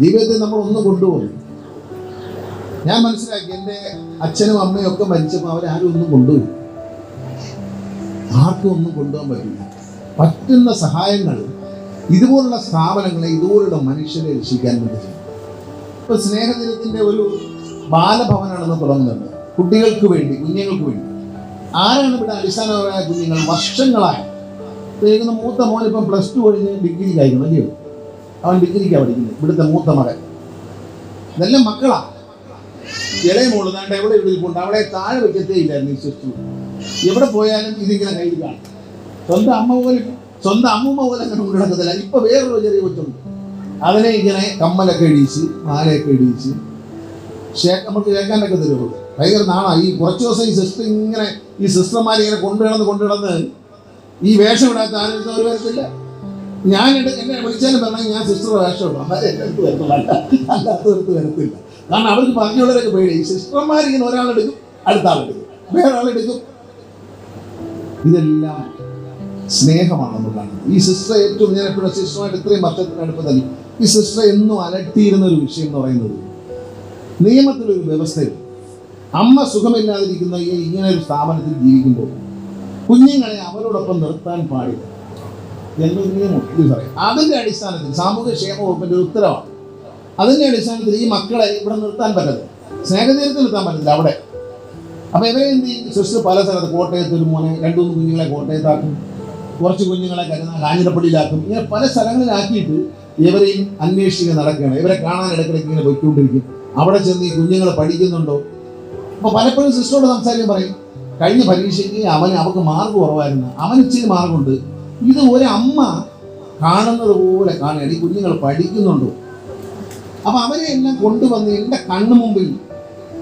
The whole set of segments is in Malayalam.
ജീവിതത്തിൽ നമ്മൾ ഒന്ന് കൊണ്ടുപോകും ഞാൻ മനസ്സിലാക്കി എന്റെ അച്ഛനും അമ്മയും ഒക്കെ മരിച്ചപ്പോൾ അവരാരും ഒന്നും കൊണ്ടുപോയി ആർക്കും ഒന്നും കൊണ്ടുപോകാൻ പറ്റില്ല. പറ്റുന്ന സഹായങ്ങൾ ഇതുപോലുള്ള സ്ഥാപനങ്ങളെ ഇതുപോലുള്ള മനുഷ്യരെ രക്ഷിക്കാൻ വേണ്ടി ചെയ്യും. ഇപ്പൊ സ്നേഹദിനത്തിന്റെ ഒരു ബാലഭവനാണെന്ന് തുടങ്ങുന്നുണ്ട്. കുട്ടികൾക്ക് വേണ്ടി കുഞ്ഞുങ്ങൾക്ക് വേണ്ടി. ആരാണ് ഇവിടെ അടിസ്ഥാനപരമായ കുഞ്ഞുങ്ങൾ? വർഷങ്ങളായി. മൂത്ത മോനിപ്പം പ്ലസ് ടു കഴിഞ്ഞ് ഡിഗ്രി കഴിഞ്ഞു അല്ലയോ അവൻ വിഗ്രഹിക്കാൻ പഠിക്കുന്നത് ഇവിടുത്തെ മൂത്ത മകൻ. ഇതെല്ലാം മക്കളാ. ഇളയ മോൾ എവിടെ ഇവിടെ ഇരിപ്പുണ്ട്. അവിടെ താഴെ വെക്കത്തേ ഇല്ലായിരുന്നു ഈ എവിടെ പോയാലും ഇതിങ്ങനെ കയ്യിൽ കാണും. സ്വന്തം അമ്മ പോലും സ്വന്തം അമ്മൂമ്മ പോലെ അങ്ങനെ കൊണ്ട് ഇപ്പൊ വേറൊരു ചെറിയ കൊച്ചുണ്ട്. അതിനെ ഇങ്ങനെ കമ്മലൊക്കെ ഇടിച്ച് മാലയൊക്കെ ഇടിച്ച് ഷേ- നമുക്ക് കേൾക്കാനൊക്കെ തരുള്ളൂ ഭയങ്കര നാണാ. ഈ കുറച്ച് ദിവസം ഈ സിസ്റ്റർ ഇങ്ങനെ ഈ സിസ്റ്റർമാരിങ്ങനെ ഇങ്ങനെ കൊണ്ടു കിടന്ന് കൊണ്ടു കിടന്ന് ഈ വേഷം ഇടാത്ത ആരും ഒരു വരത്തില്ല. ഞാൻ എന്നെ വിളിച്ചാലും പറഞ്ഞാൽ ഞാൻ സിസ്റ്റർ വേഷമുള്ളൂ അല്ലാതെ വരത്തില്ല അല്ല- അല്ലാത്തവർക്ക് വരത്തില്ല. കാരണം അവർക്ക് പറഞ്ഞുള്ളവരൊക്കെ പേടി. സിസ്റ്റർമാർ ഇങ്ങനെ ഒരാളെടുക്കും അടുത്ത ആളെടുക്കും വേറെ ആളെടുക്കും ഇതെല്ലാം സ്നേഹമാണ് നമ്മൾ കാണുന്നത്. ഈ സിസ്റ്റർ ഏറ്റവും ഞാൻ എപ്പോഴും സിസ്റ്ററുമായിട്ട് ഇത്രയും വർഷത്തിന് അടുപ്പതല്ല ഈ സിസ്റ്റർ എന്നും അലട്ടിയിരുന്ന ഒരു വിഷയം എന്ന് പറയുന്നത് നിയമത്തിലൊരു വ്യവസ്ഥയുണ്ട്. അമ്മ സുഖമില്ലാതിരിക്കുന്ന ഈ ഇങ്ങനെ ഒരു സ്ഥാപനത്തിൽ ജീവിക്കുമ്പോൾ കുഞ്ഞുങ്ങളെ അവരോടൊപ്പം നിർത്താൻ പാടില്ല. നിയമം ഇത് പറയാം. അതിന്റെ അടിസ്ഥാനത്തിൽ സാമൂഹ്യ ക്ഷേമ വകുപ്പിന്റെ ഒരു ഉത്തരവാണ്. അതിന്റെ അടിസ്ഥാനത്തിൽ ഈ മക്കളെ ഇവിടെ നിർത്താൻ പറ്റത്തില്ല. സ്നേഹതീരത്തിൽ നിർത്താൻ പറ്റത്തില്ല അവിടെ. അപ്പോൾ ഇവരെ എന്ത് ചെയ്യും? സിസ്റ്റർ പല സ്ഥലത്ത് കോട്ടയത്ത് ഒരു മോനെ രണ്ടു മൂന്ന് കുഞ്ഞുങ്ങളെ കോട്ടയത്താക്കും. കുറച്ച് കുഞ്ഞുങ്ങളെ കരുന്ന കാഞ്ഞിരപ്പള്ളിയിലാക്കും ഇങ്ങനെ പല സ്ഥലങ്ങളിലാക്കിയിട്ട് ഇവരെയും അന്വേഷിക്കുക നടക്കുകയാണ്. ഇവരെ കാണാൻ ഇടയ്ക്കിടയ്ക്ക് ഇങ്ങനെ പോയിക്കൊണ്ടിരിക്കും. അവിടെ ചെന്ന് ഈ കുഞ്ഞുങ്ങൾ പഠിക്കുന്നുണ്ടോ? അപ്പോൾ പലപ്പോഴും സിസ്റ്ററോട് സംസാരിക്കാൻ പറയും കഴിഞ്ഞ പരീക്ഷയ്ക്ക് അവന് അവർക്ക് മാർക്ക് കുറവായിരുന്നു. അവൻ ഇച്ചിരി മാർക്കുണ്ട്. ഇത് അമ്മ കാണുന്നത് പോലെ കാണുകയാണ് ഈ കുഞ്ഞുങ്ങൾ പഠിക്കുന്നുണ്ടോ. അപ്പൊ അവരെ എല്ലാം കൊണ്ടുവന്ന് എന്റെ കണ്ണു മുമ്പിൽ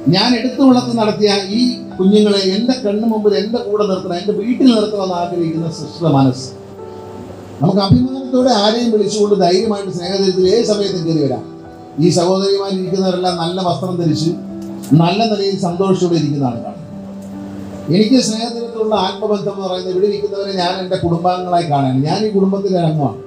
ഞാൻ എടുത്തു വളർത്ത് നടത്തിയ ഈ കുഞ്ഞുങ്ങളെ എന്റെ കണ്ണു മുമ്പിൽ എന്റെ കൂടെ നിർത്തണം എന്റെ വീട്ടിൽ നിർത്തണമെന്ന് ആഗ്രഹിക്കുന്ന സൃഷ്ട മനസ്സ്. നമുക്ക് അഭിമാനത്തോടെ ആരെയും വിളിച്ചുകൊണ്ട് ധൈര്യമായിട്ട് സ്നേഹതരത്തിൽ ഏത് സമയത്തും കയറി വരാം. ഈ സഹോദരിമാരിരിക്കുന്നവരെല്ലാം നല്ല വസ്ത്രം ധരിച്ച് നല്ല നിലയിൽ സന്തോഷത്തോടെ ഇരിക്കുന്നതാണ് കാണുന്നത് എനിക്ക് സ്നേഹത്തിലുള്ള ആത്മബന്ധം എന്ന് പറയുന്നത് ഇവിടെ ഇരിക്കുന്നവരെ ഞാൻ എന്റെ കുടുംബാംഗങ്ങളായി കാണാൻ ഞാൻ ഈ കുടുംബത്തിലെ അംഗമാണ്